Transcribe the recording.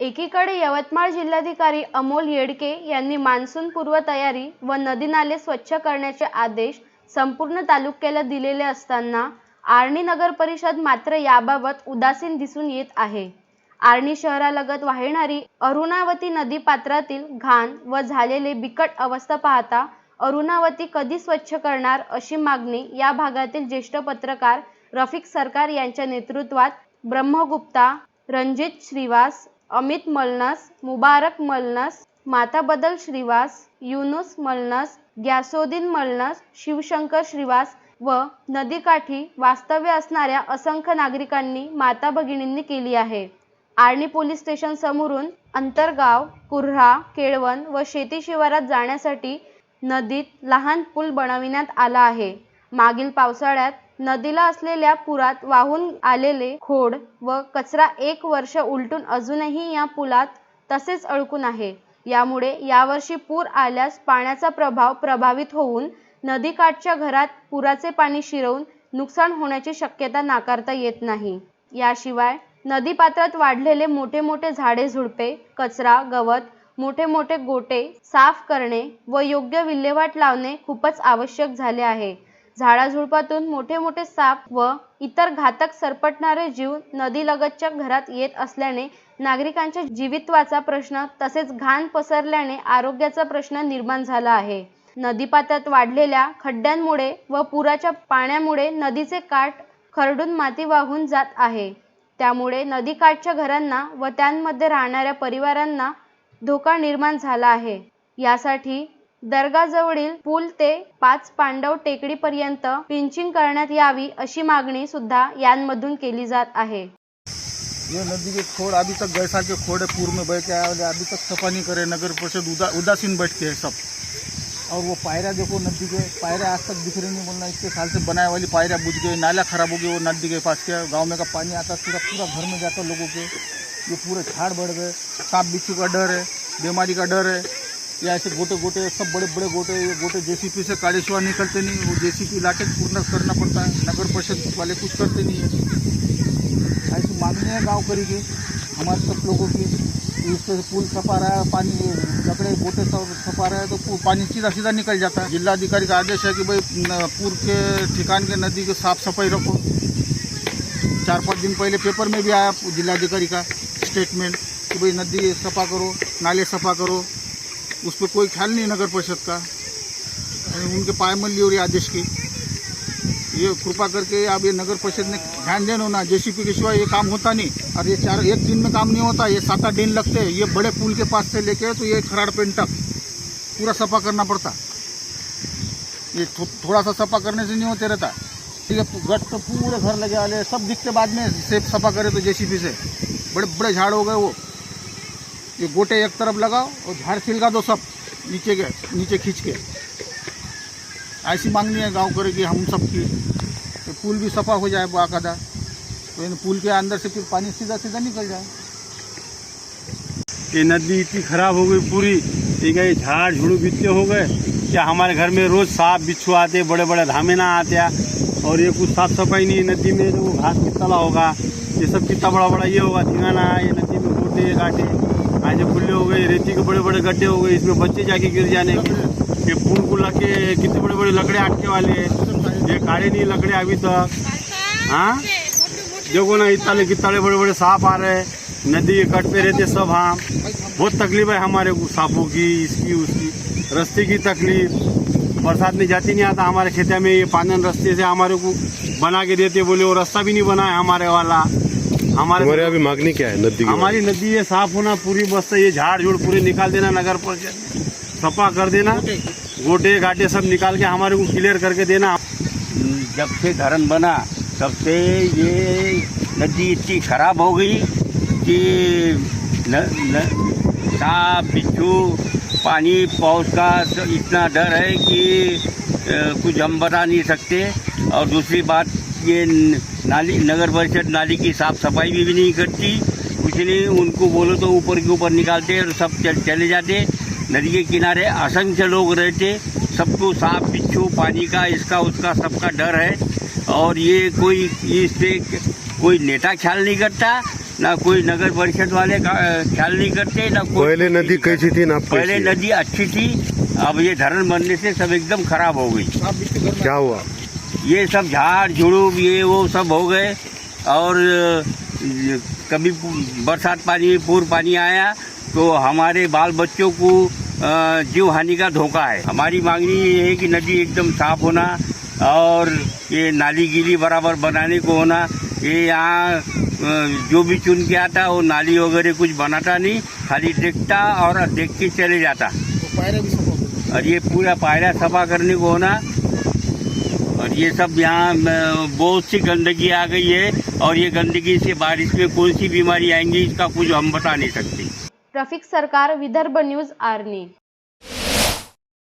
एकीकडे यवतमाळ जिल्हाधिकारी अमोल येडके यांनी मान्सून पूर्वतयारी व नदी नाले स्वच्छ करण्याचे आदेश संपूर्ण तालुक्याला दिलेले असताना आर्णी नगर परिषद मात्र याबाबत उदासीन दिसून येत आहे. आर्णी शहरालगत वाहणारी अरुणावती नदी पात्रातील घाण व झालेले बिकट अवस्था पाहता अरुणावती कधी स्वच्छ करणार अशी मागणी या भागातील ज्येष्ठ पत्रकार रफिक सरकार यांच्या नेतृत्वात ब्रह्मगुप्ता रणजित श्रीवास अमित मलनास मुबारक मलनास माताबदल श्रीवास युनुस मलनास ग्यासोद्दीन मलनास शिवशंकर श्रीवास व नदीकाठी वास्तव्य असणाऱ्या असंख्य नागरिकांनी माता भगिनींनी केली आहे. आर्णी पोलीस स्टेशन समोरून अंतरगाव कुर्हा केळवण व शेती शिवारात जाण्यासाठी नदीत लहान पूल बनविण्यात आला आहे. मागील पावसाळ्यात नदीला असलेल्या पुरात वाहून आलेले खोड व कचरा एक वर्ष उलटून अजूनही या पुलात तसेच अडकून आहे. यामुळे यावर्षी पूर आल्यास पाण्याचा प्रभाव प्रभावित होऊन नदीकाठच्या घरात पुराचे पाणी शिरवून नुकसान होण्याची शक्यता नाकारता येत नाही. याशिवाय नदीपात्रात वाढलेले मोठे मोठे झाडे झुडपे कचरा गवत मोठे मोठे गोटे साफ करणे व योग्य विल्हेवाट लावणे खूपच आवश्यक झाले आहे. झाडाझुडपातून मोठे मोठे साप व इतर घातक सरपटणारे जीव नदीलगतच्या घरात येत असल्याने नागरिकांच्या जीवित्वाचा प्रश्न तसेच घाण पसरल्याने आरोग्याचा प्रश्न निर्माण झाला आहे. नदीपात्रात वाढलेल्या खड्ड्यांमुळे व पुराच्या पाण्यामुळे नदीचे काठ खरडून माती वाहून जात आहे. त्यामुळे नदीकाठच्या घरांना व त्यांमध्ये राहणाऱ्या परिवारांना धोका निर्माण झाला आहे. यासाठी दर्गाजवळील पूल ते पाच पांडव टेकडीपर्यंत पिंचिंग करण्यात यावी अशी मागणी सुद्धा यांमधून केली जात आहे. ये नदी के खोड़ अभी तक गैसा के खोड़ है पूर्व में बह के आया वाले अभी तक सफा नहीं करे नगर परिषद उदा, उदासीन बैठते है सब. और वो पायरा देखो नदी के पायरा आज तक दिख रही नहीं बोलना इसके साल से बनाए वाली पायरा बुझ गई नाला खराब हो गई वो नदी के पास के गाँव में का पानी आता पूरा पूरा घर में जाता लोगों के ये पूरे झाड़ बढ़ गए सांप बिच्छू का डर है बीमारी का डर है। या ऐसे गोटे गोटे, सब बड़े बड़े गोटे गोटे जेसीपी से काले शुआ निकलते नहीं, वो जे सी जेसीपी लाके पूर्ण करना पड़ता है, नगर परिषद वाले कुछ करते नहीं है। ऐसी मांगने हैं गाँव करी के, हमारे सब लोगों की कि इस पे पुल सफ़ा रहा है, पानी, लकड़े, गोटे सब सफ़ा रहा है तो पानी सीधा सीधा निकल जाता है। जिलाधिकारी का आदेश है कि भाई पूर के ठिकान के नदी की साफ़ सफ़ाई रखो। चार पाँच दिन पहले पेपर में भी आया जिलाधिकारी का स्टेटमेंट कि भाई नदी सफ़ा करो, नाले सफ़ा करो। उस पर कोई ख्याल नहीं नगर परिषद का। और उनके पायमल्ली रही आदेश की। ये कृपा करके अब ये नगर परिषद ने ध्यान देना ना जेसीपी के सिवा ये काम होता नहीं। और ये चार एक दिन में काम नहीं होता ये सात आठ दिन लगते हैं। ये बड़े पुल के पास से लेके तो ये खराड़ पेंट तक पूरा सफ़ा करना पड़ता। ये थो, थोड़ा सा सफ़ा करने से नहीं होते रहता। है गट तो पूरे घर लगे वाले सब दिखते बाद में सेफ़ सफ़ा करे तो जेसीबी से। बड़े बड़े झाड़ हो गए वो। ये गोटे एक तरफ़ लगाओ और झाड़ छिलका दो सब नीचे के, नीचे खींच के। ऐसी मांगनी है गाँव करे कि हम सब की तो पुल भी सफ़ा हो जाए बाकायदा। तो इन पुल के अंदर से फिर पानी सीधा सीधा निकल जाए। ये नदी इतनी खराब हो गई पूरी, ठीक है झाड़ झुड़ू इतने हो गए। क्या हमारे घर में रोज सांप बिच्छू आते बड़े बड़े धामेना आते हैं और ये कुछ साफ़ सफ़ाई नहीं, नदी में जो घास की तला होगा, ये सब कितना बड़ा बड़ा ये होगा ठिकाना ये नदी में गोटे काटे ऐसे खुले हो गए, रेती के बड़े बड़े गड्ढे हो गए, इसमें बच्चे जाके गिर जाने के ये पुल को लगे कितने बड़े बड़े लकड़े अटके वाले। ये काटे नहीं लकड़े अभी तक। हाँ? देखो ना, इतने कितने बड़े बड़े सांप आ रहे हैं। नदी के कट पे रहते सब हाँ। बहुत तकलीफ़ है हमारे को सांपों की, इसकी, उसकी। रस्ते की तकलीफ़। बरसात में जाती नहीं आता हमारे खेते में। ये पानन रस्ते से हमारे को बना के देते बोले, वो रास्ता भी नहीं बना है हमारे वाला। हमारे हमारे अभी मांगनी क्या है नदी हमारी नदी ये साफ़ होना पूरी बस ये झाड़ झूड़ पूरे निकाल देना नगर परिषद सफ़ा कर देना। गोटे। घाटे सब निकाल के हमारे को क्लियर करके देना। जब से धरण बना तब से ये नदी इतनी खराब हो गई कि सांप बिच्छू पानी पौष का तो इतना डर है कि कुछ हम बता नहीं सकते। और दूसरी बात ये न- नाली नगर परिषद नाली की साफ़ सफ़ाई भी, भी नहीं करती। कुछ नहीं उनको बोलो तो ऊपर के ऊपर निकालते और सब चल, चले जाते। नदी के किनारे असंख्य लोग रहते। सबको साफ़ बिच्छू पानी का इसका उसका सबका डर है। और ये कोई इस पे कोई नेता ख्याल नहीं करता ना कोई नगर परिषद वाले का ख्याल नहीं करते ना कोई पहले नदी कैसी थी ना पहले नदी अच्छी थी अब ये धरण बनने से सब एकदम खराब हो गई। क्या हुआ? ये सब झाड़ झुड़ूब ये वो सब हो गए। और कभी बरसात पानी पूर पानी आया तो हमारे बाल बच्चों को जीव हानि का धोखा है। हमारी मांगनी ये है कि नदी एकदम साफ़ होना और ये नाली गीली बराबर बनाने को होना। ये यहाँ जो भी चुन के आता वो नाली वगैरह कुछ बनाता नहीं खाली देखता और देख के चले जाता। गए और ये पूरा पायरा सफ़ा करने को होना और ये सब यहाँ बहुत सी गंदगी आ गई है और ये गंदगी से बारिश में कौन सी बीमारी आएँगी, इसका कुछ हम बता नहीं सकते। रफिक सरकार विदर्भ न्यूज़ आर्नी।